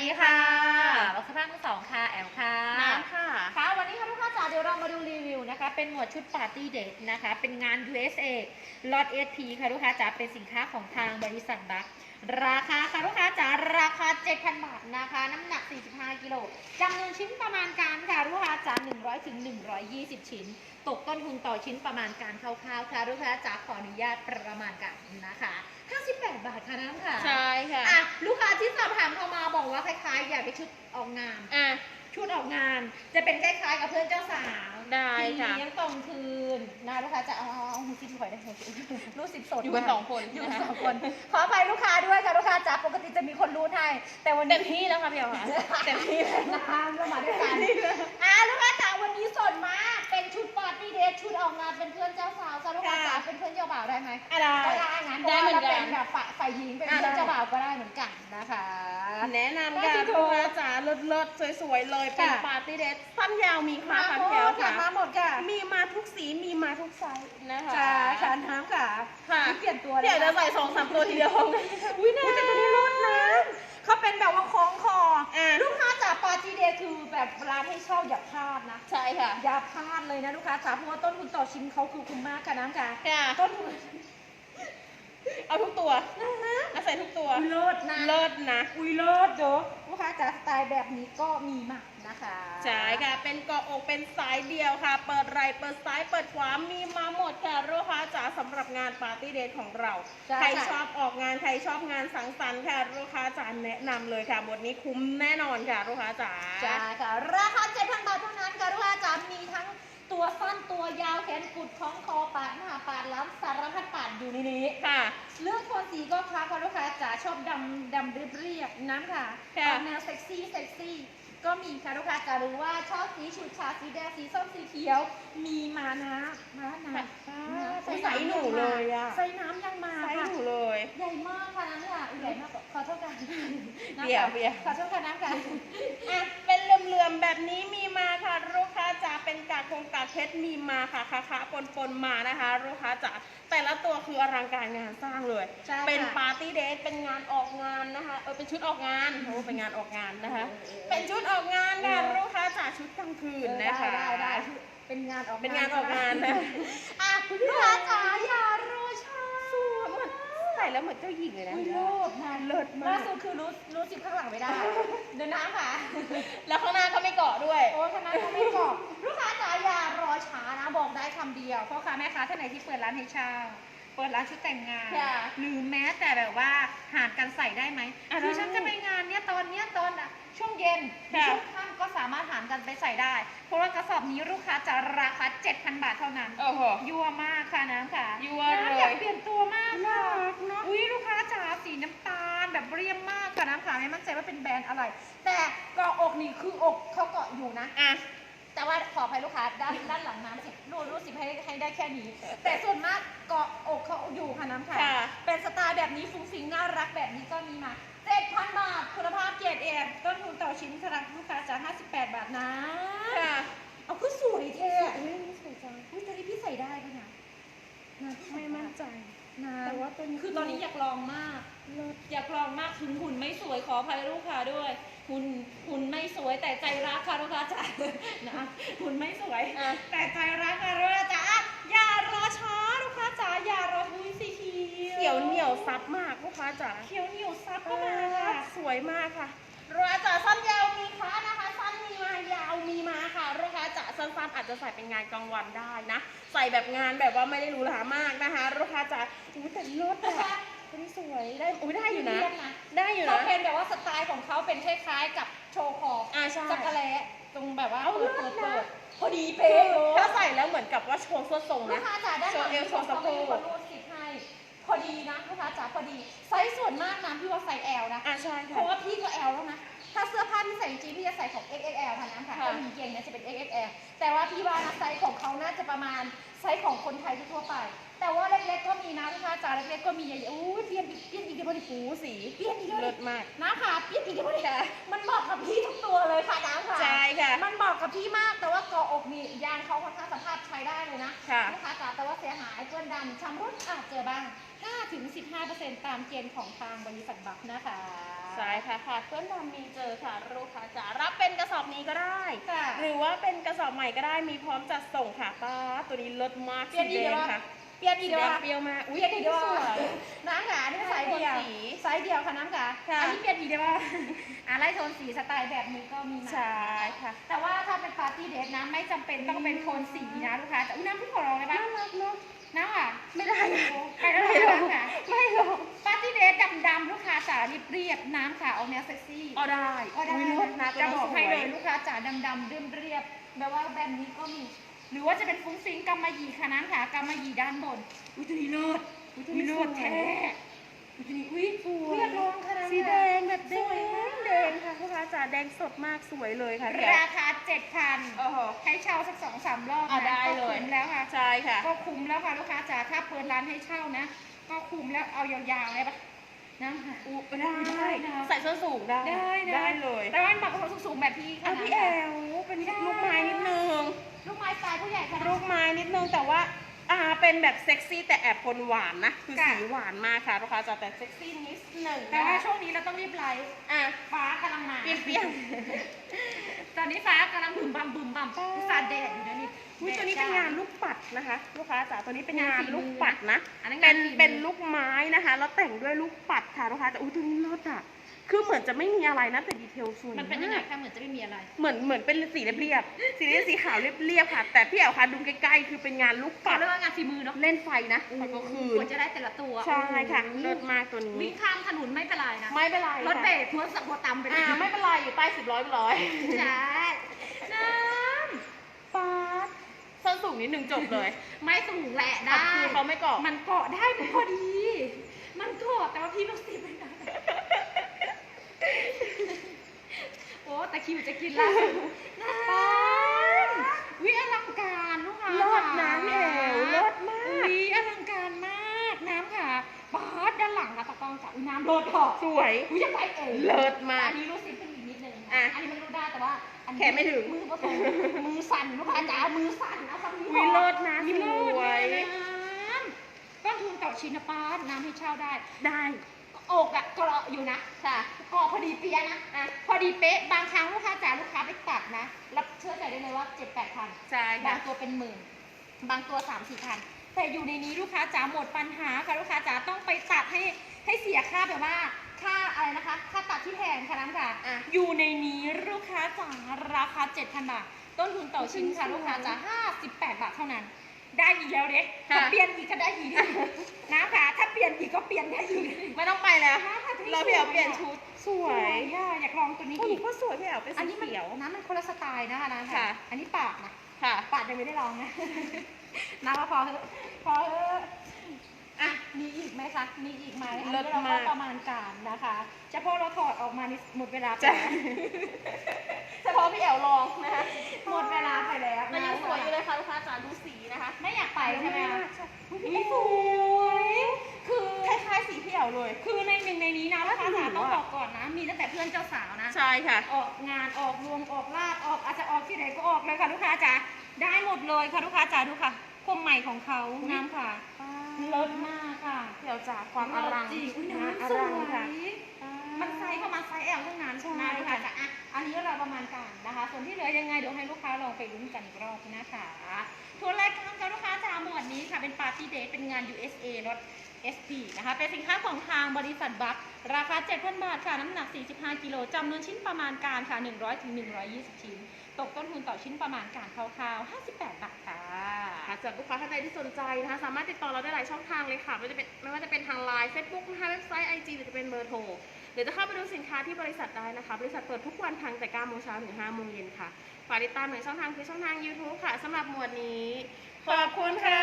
ดีค่ะวัคซีนทั้งสองค่ะ แอลค่ะน้ำค่ะ ค่ะ วันนี้ค่ะทุกท่านจ๋าเดี๋ยวเรามาดูรีวิวนะคะ เป็นหมวดชุดปาร์ตี้เดทนะคะ เป็นงาน USA ล็อต SP ค่ะลูกค้าจ๋า เป็นสินค้าของทางบริษัทบัคราคาค่ะลูกค้าจ๋า ราคา 7,000 บาทนะคะ น้ำหนัก 45 กิโลจำนวนชิ้นประมาณการค่ะลูกค้าจ๋า 100ถึง120 ชิ้น ตกต้นทุนต่อชิ้นประมาณการคร่าวๆค่ะลูกค้าจ๋า ขออนุญาตประมาณการนะคะ 58 บาทค่ะน้ำค่ะใช่ค่ะ อะลูกค้าที่สอบถามเข้ามาบอกว่าคล้ายๆ อยากไปชุดออกงาน อะ ชุดออกงาน จะเป็นคล้ายๆ กับเพื่อนเจ้าสาวได้ค่ะ ทีเลี้ยงตรงคืนนะลูกค้าจะเอาเอาเอาหูซิที่ถอยได้ไหมรู้สิบสดอยู่กันมากสองคนอยู่กันนะคะสองคน ขออภัยลูกค้าด้วยค่ะลูกค้าจ๋าปกติจะมีคนรู้ให้ แต่วันเต็นี้ มที่แล้วค่ะพี่เอ๋ค่ะเต็มที่แล้ว นะคะเรามาด้วยกันอะลูกค้าจ๋าวันนี้สดมาก เป็นชุดปาร์ตี้เดทชุดออกงานเป็นเพื่อนเจ้าสาวค่ะลูกค้าจ๋าเป็นเพื่อนเจ้าบ่าวได้ไหมอะได้ก็ ได้งั้นได้เหมือนกันพราะว่าราเป็นแบบฝ่ายฝ่ายหญิงเป็นอะเพื่อนได้เจ้าบ่าวก็ได้เหมือนกันนะคะ แนะนำได้กันสิลูกค้าจ๋าเลิศๆสวยๆเลยเป็นค่ะ ปาร์ตี้เดทสั้นยาวมีค่ะมาค่ะหมพี่เอ๋ดค่ะค่ะมาหมดค่ะมีมาทุกสีมีมาทุกไซส์นะคะค่ะค่ะน้ำค่ะค่ะ นี่เปลี่ยนตัวเดี๋ยวจะใส่สองสามตัวทีเดียวอุ้ยน่าแต่ตัวนี้รสนะเขาเป็นแบบว่าคล้องคออะลูกค้าจากปาร์ตี้เดย์คือแบบร้านให้เช่าอย่าพลาดนะ ใช่ค่ะอย่าพลาดเลยนะลูกค้าจ๋าเพราะว่าต้นทุนต่อชิ้นเขาคือคุ้มมากค่ะน้ำค่ะ ค่ะ ต้นทุน เอาทุกตัวเอาใส่ทุกตัว อุ้ยเลิศนะเลิศนะ อุ้ยเลิศเด้อลูกค้าจ๋าสไตล์แบบนี้ก็มีมากนะคะใช่ค่ะ เป็นเกาะอกเป็นสายเดียวค่ะ เปิดไหล่เปิดซ้ายเปิดขวา มีมาหมดค่ะลูกค้าจ๋าสำหรับงานปาร์ตี้เดทของเราใช่ใครค่ะชอบออกงาน ใครชอบงานสังสรรค์ค่ะลูกค้าจ๋าแนะนำเลยค่ะ บทนี้คุ้มแน่นอนค่ะลูกค้าจ๋าใช่ค่ะ ราคา7,000บาทเท่านั้นค่ะลูกค้าจ๋ามีทั้ง ตัวสั้นตัวยาวแขนกุดคล้องคอปาดหน้าปาดล้ำสารพัดปาดอยู่ในนี้ค่ะ เลือกโทนสีก็ค้าค่ะลูกค้าจ๋าชอบดำดำเรียบเรียบๆน้ำค่ะค่ะ ออกแนวเซ็กซี่เซ็กซี่ก็มีค่ะลูกค้าจ๋าหรือว่าชอบสีฉูดฉาดสีแดงสีส้มสีเขียว มีมานะมานะค่ะมาใส่หนูเลยอะใส่น้ำยังมาใส่ค่ะ หนูเลย ใหญ่มากค่ะน้ำค่ะอุ๊ยใหญ่มากขอโทษค่ะน้ำเดี๋ยวค่ะเดี๋ยวขอโทษค่ะน้ำค่ะ อะเป็นเหลื่อมๆแบบนี้มีมาค่ะลูกค้าจ๋าเป็นกากคงกาก เพชรมีมาค่ะคะคะปนปนๆมานะคะลูกค้าจ๋าแต่ละตัวคืออลังการงานสร้างเลย ใช่ค่ะเป็นปาร์ตี้เดทเป็นงานออกงานนะคะเออเป็นชุดออกงานโอ้เป็นงานออกงานนะคะเออเออเออเป็นชุดออกงานค่ะเออ ลูกค้าจ๋าชุดกลางคืนนะคะ ได้ได้ได้เป็นงานออกเป็นงานออกงานนะ อะคุณลูกค้าจ๋าอย่ารอช้าสวยเหมือนใส่แล้วเหมือนเจ้าหญิงเลยนะ อุ้ยเลิศนะเลิศล่ามาก สุดคือรู้รู้สิบข้างหลังไม่ได้ เดินน้ำค่ะ แล้วข้างหน้าก็ไม่เกาะด้วย โอ้คณะเขาไม่บอกลูกค้าจ๋า อย่ารอช้านะบอกได้คำเดียวพ่อค้าแม่ค้าท่านไหนที่เปิดร้านให้เช่าเปิดร้านชุดแต่งงานค่ะหรือแม้แต่แบบว่าหารกันใส่ได้ไหมอะคือได้ฉันจะไปงานเนี้ยตอนเนี้ยตอนอะช่วงเย็นหรือค่ะ ช่วงค่ำก็สามารถหารกันไปใส่ได้ เพราะว่ากระสอบนี้ลูกค้าจะราคา 7,000 บาทเท่านั้น โอ้โห ยั่วมากค่ะน้ำค่ะยั่วน้ำเลยอยากเปลี่ยนตัวมากน่าค่ะรักเนอะอุ้ยลูกค้าจ๋าสีน้ำตาลแบบเรียมมากค่ะน้ำค่ะไม่มั่นใจว่าเป็นแบรนด์อะไร แต่เกาะอกนี่คืออกเขาเกาะอยู่นะ อะ แต่ว่าขออภัยลูกค้าด้านด้านหลังน้ำสิรูดรูดสิบให้ให้ได้แค่นี้ แต่ส่วนมากเกาะอกเขาอยู่ค่ะน้ำค่ะ ค่ะ เป็นสไตล์แบบนี้ฟุ้งฟิ้งน่ารักแบบนี้ก็มีมา7,000บาทคุณภาพเกียรติเอต้นทุนต่อชิ้นค่ะลูกค้าจ๋า58บาทนะ ค่ะเอาคือสวยเท่อุ้ยนี่สวยจังอุ้ยตัวนี้พี่ใส่ได้ปะเนี่ยนะพี่ใส่ไม่ได้มั่นใจ นะแต่ว่าตัวนี้คือตอนนี้อยากลองมากอยากลองมากถึงหุ่นไม่สวยขออภัยลูกค้าด้วย หุ่นหุ่นไม่สวยแต่ใจรักค่ะลูกค้าจ๋านะหุ่นไม่สวยอะแต่ใจรักค่ะลูกค้าจ๋าอย่ารอช้าลูกค้าจ๋าอย่ารออุ้ยสีเขียวเขียวเหนียวซับมากลูกค้าจ๋าเขียวเหนียวซับเข้ามาค่ะสวยมากค่ะลูกค้าจ๋าสั้นยาวมีค้านะคะสั้นมีมายาวมีมาค่ะลูกค้าจ๋าสั้นๆอาจจะใส่เป็นงานกลางวันได้นะ ใส่แบบงานแบบว่าไม่ได้หรูหรามากนะคะลูกค้าจ๋าอุ้ยแต่เลิศอะ ตัวนี้สวยได้อุ้ยได้อยู่นะ เรีกได้อยู่เขานะ เป็นแบบว่าสไตล์ของเขาเป็นคล้ายๆกับโชว์คออ่าใช่ จักรแล้ตรงแบบว่าเอาเปิดเลิเปิศดนะ เปิดพอดีเป๊ะเลยถ้าใส่แล้วเหมือนกับว่าโชว์ส้นทรงลูนะ กค้าจ๋าด้านหลังโชว์เอวโชว์สะโพกเขาไม่มีคนรูดสิทธิ์ให้ พอดีนะลูกค้าจ๋าพอดีไซส์ส่วนมากนะพี่ว่าไซส์ L นะ อะใช่เพค่ะ ราะว่าพี่ก็ L แล้วนะ ถ้าเสื้อผ้าที่ใส่จริงๆพี่จะใส่ของ XXL ค่ะน้ำค่ะค่ะ ถ้ามีเกงเนี่ยจะเป็น XXL แต่ว่าพี่ว่านะไซส์ของเขาน่าจะประมาณไซส์ของคนไทยทั่วๆไป แต่ว่าเล็กๆก็มีนะลูกค้าจ๋าเล็กๆก็มีใหญ่ๆอู้ยเปลี่ยนอีกเปลี่ยนอีกเดี๋ยวพอดีหูสีเปลี่ยนอีกเดี๋ยวพอเลิดีศมากน้ำค่ะเปลี่ยนอีกเดี๋ยวพอดีมันเหมาะกับพี่ทุกตัวเลยค่ะน้ำค่ะ ใช่ค่ะ มันเหมาะกับพี่มากแต่ว่าเกาะอกนี่ยางเขาค่อนข้างสภาพใช้ได้เลยนะค่ะ ลูกค้าจ๋าแต่ว่าเสียหายเปื้อนดำชำรุดอาจเจอบ้าง5ถึง15%ตามเกณฑ์ของทางบริษัทบัคนะคะ ใช่ค่ะค่ะเพื่อนดำมีเจอค่ะลูกค้าจ๋ารับเป็นกระสอบนี้ก็ได้ ค่ะหรือว่าเป็นกระสอบใหม่ก็ได้มีพร้อมจัดส่งค่ะป้าดตัวนี้เลิศมากเปลี่ยนอีกสีแดเดี๋ยวงค่ะเป ลี่ยนอีสีกเดี๋แดยวงเปรี้ยวมากอุ้ยเปลี่ยนอีกเดี๋ยวสวยน้ำขานี่ไซส์เดียวไล่โทนสีไซส์เดียวค่ะน้ำขาค่ะอันนี้เปลี่ยนอีกเดียวอะไล่โทนสีสไตล์แบบนี้ก็มีมาใช่ค่ะ แต่ว่าถ้าเป็นปาร์ตี้เดทนะไม่จำเป็นต้องเป็นโทนสีนะลูกค้าแต่อุ้ยน้ำพี่ขอลองได้ปะน่ารักเนาะน้ำอะไม่ได้นะไปแล้วไม่นะหรอกน้ำค่ะไม่หรอกปาร์ตี้เดทดำๆลูกค้าจ๋าเรียบๆน้ำค่ะเอาแนวเซ็กซี่อ๋อได้ก็ได้อุ๊ยเลิศนะจะบอกให้เลยตัวนี้สวลูกค้าจ๋าดำๆเรียบเรียบๆแบบว่าแบบนี้ก็มี หรือว่าจะเป็นฟุ้งฟิ้งกำมะหยี่ค่ะน้ำค่ะกำมะหยี่ด้านบน อุ้ยตัวนี้เลิศอุ๊ยอุ้ยเลิศแท้อุ้ยตัวนี้อุ้ยสวยเลือดลงค่ะน้ำสีแดค่ะงแบบแดสวยงมากแดงค่ะลูกค้าจ๋าแดงสดมากสวยเลยค่ะเดี๋ยวราคาเจ็ดพันโอ้โหให้เช่าสักสองสามรอบอะนะได้ก็เลยคุ้มแล้วค่ะใช่ค่ะ ก็คุ้มแล้วค่ะลูกค้าจ๋าถ้าเปิดร้านให้เช่านะ ก็คุ้มแล้วเอายาวๆเลยปะ น้ำค่ะอุ๊ยได้ได้นะใส่ส้นสูงได้ได้นะได้เลยแต่ว่ามันบอกว่าสูงๆแบบพี่ค่ะอะพี่แอลเป็นลูกไม้นิดนึง ลูกไม้สไตล์ผู้ใหญ่ค่ะ ลูกไม้นิดนึงแต่ว่า อ่าเป็นแบบเซ็กซี่แต่แอบปนหวานนะ คือค่ะสีหวานมากค่ะลูกค้าจ๋าแต่เซ็กซี่นิดหนึ่งแต่ว่านะคะช่วงนี้เราต้องรีบไลฟ์อะฟ้ากำลังมาเปรี้ยงตอนนี้ฟ้ากำลังบึมบัมบึมบัมอุตส่าห์แดดอยู่นะนี่อุ๊ยตัวนี้เป็นงานลูกปัดนะคะ ลูกค้าจ๋าตัวนี้เป็นงานงานฝีมือลูกปัดนะอันนั้นเป็งานนฝีมือเป็นลูกไม้นะคะ แล้วแต่งด้วยลูกปัดค่ะลูกค้าแต่อุ้ยตัวนี้เลิศอะ คือเหมือนจะไม่มีอะไรนะแต่ดีเทลสวยมันเป็นยังไงมากคะเหมือนจะไม่มีอะไร เหมือนเหมือนเป็นสีเรียบๆสีเรียบสีขาวเรียบๆค่ะ แต่พี่แอลคะดูใกล้ๆคือเป็นงานลูกขอปัดเรียกว่างานฝีมือเนาะเล่นไฟนะตอนกลางคืนกว่าจะได้แต่ละตัวใช่ค่ะโอ้โหเลิศมากตัวนี้วิ่งข้ามถนนไม่เป็นไรนะไม่เป็นไรรถเบรกเพื่อสักหัวตำไปอ่าไม่เป็นไรอยู่ใต้สิบร้อยร้อยใช่น้ป๊าดส้นสูงนิดนึงจบเลยำไม่สูงแหละขัได้บคือเขาไม่เกาะมันเกาะได้มันพอดี มันเกาะแต่ว่าพี่ต้องซีบไม่ได้ โอ้แต่คิวจะกินแล้วน้ำวิอลังการลูกค้าเลิศนะพี่แอลเลิศมากวิอลังการมากน้ำค่ะบาสด้านหลังนะตะกล้องจ้ะอุ้ยน้ำโดดเถอะสวยอุ้ยยังไปเอ๋ยเลิศมากอันนี้รู้สึกขึ้นอีกนิดนึงอะอันนี้มันรู้ได้แต่ว่าอันนี้แขนไม่ถึงมือผสมมือสั่นลูกค้าจ๋ามือสั่นนะคำนี้อุ๊ยเลิศนะอุ๊ยเลิศสวยนะน้ำต้นทุนต่อชิ้นนะป้าน้ำให้เช่าได้ได้ อกอะเกราะอยู่นะค่ะเกราะพอดีเปียะนะอะพอดีเป๊ะบางครั้งลูกค้าจ๋าลูกค้าไปตัดนะรับเชื่อใจได้เลยว่าเจ็ดแปดพันใช่บาค่ะงตัวเป็นหมื่น บางตัวสามสี่พันแต่อยู่ในนี้ลูกค้าจ๋าหมดปัญหาค่ะลูกค้าจ๋าต้องไปตัดให้ให้เสียค่าแบบว่า ค่าอะไรนะคะ ค่าตัดที่แพงค่ะน้ำค่ะ อะ อยู่ในนี้ลูกค้าจ๋าราคา 7,000 บาท ต้นทุนต่อชิ้นค่ะสวยลูกค้าจ๋า58 บาทเท่านั้น ได้อีกแล้วเด็กค่ะ ถ้าเปลี่ยนอีกก็ได้อีกน้ำค่ะถ้าเปลี่ยนอีกก็เปลี่ยนได้อีกไม่ต้องไปแล้วน้ำค่ะตัวนี้เราพี่แอลสวยเปลี่ยนชุดสสววยยอะอยากลองตัวนี้โอ้อีกก็สวยพี่แอลเป็นอันสีนี้มันเขียว น้ำมันคนละสไตล์นะคะนะค่ะ อันนี้ปากนะค่ะ ปาดยังไม่ได้ลองนะน้ำว่าพอเถอะพอเถอะอะมีอีกไหมคะมีอีกไหมอันเลินี้ศเรามาก็กประมาณการนะคะเฉพาะเราถอดออกมานี่หมดเวลาไปจ้ะแล้ว เฉพาะพี่แอลลองนะคะหมดเวลาไปแล้วแต่ยังสวยอยู่เลยค่ะลูกค้าจ๋าดูสีนะคะ ไม่อยากไปใช่ไหมคะใช่อุ๊ยสวยคือคล้ายๆสีพี่แอลเลย คือในหนึ่งในนี้นะลูกค้าหรูจ๋าต้องอะบอกก่อนนะ มีตั้งแต่เพื่อนเจ้าสาวนะ ใช่ค่ะ ออกงานออกรวมออกลาดออกอาจจะออกที่ไหนก็ออกเลยค่ะลูกค้าจ๋า ได้หมดเลยค่ะลูกค้าจ๋าดูค่ะพวงใหม่ของเขาอุ๊ยน้ำค่ะเลิศมากค่ะพี่แอลจ๋าความอลังจริงอุ้ยนะน้ำอสวลังค่ะย มันไซส์ประมาณไซส์แอลเท่านั้นใช่นะลูกค้าจ๋าอะอันนี้เราประมาณการนะคะ ส่วนที่เหลือยังไงเดี๋ยวให้ลูกค้าลองไปลุ้นกันอีกรอบนะคะทัวร์รายการค่ะลูกค้าจ๋าหมวดนี้ค่ะเป็นปาร์ตี้เดทเป็นงาน USA รถ SP นะคะ เป็นสินค้าของทางบริษัทบัคราคา 7,000 บาทค่ะ น้ำหนัก 45 กิโลจำนวนชิ้นประมาณการค่ะ 100ถึง120 ชิ้น ตกต้นทุนต่อชิ้นประมาณการคร่าวๆ 58 บาทค่ะค่ะสำหรับลูกค้าท่านใดที่สนใจนะคะ สามารถติดต่อเราได้หลายช่องทางเลยค่ะ ไม่ว่าจะเป็นไม่ว่าจะเป็นทางไลน์เฟซบุ๊กนะคะเว็บไซต์ไอจีหรือจะเป็นเบอร์โทร หรือจะเข้าไปดูสินค้าที่บริษัทได้นะคะ บริษัทเปิดทุกวันทางแต่9โมงเช้าถึง5โมงเย็นค่ะ ฝากติดตามในช่องทางคือช่องทาง YouTube ค่ะสำหรับหมวดนี้ ขอบคุณค่ะ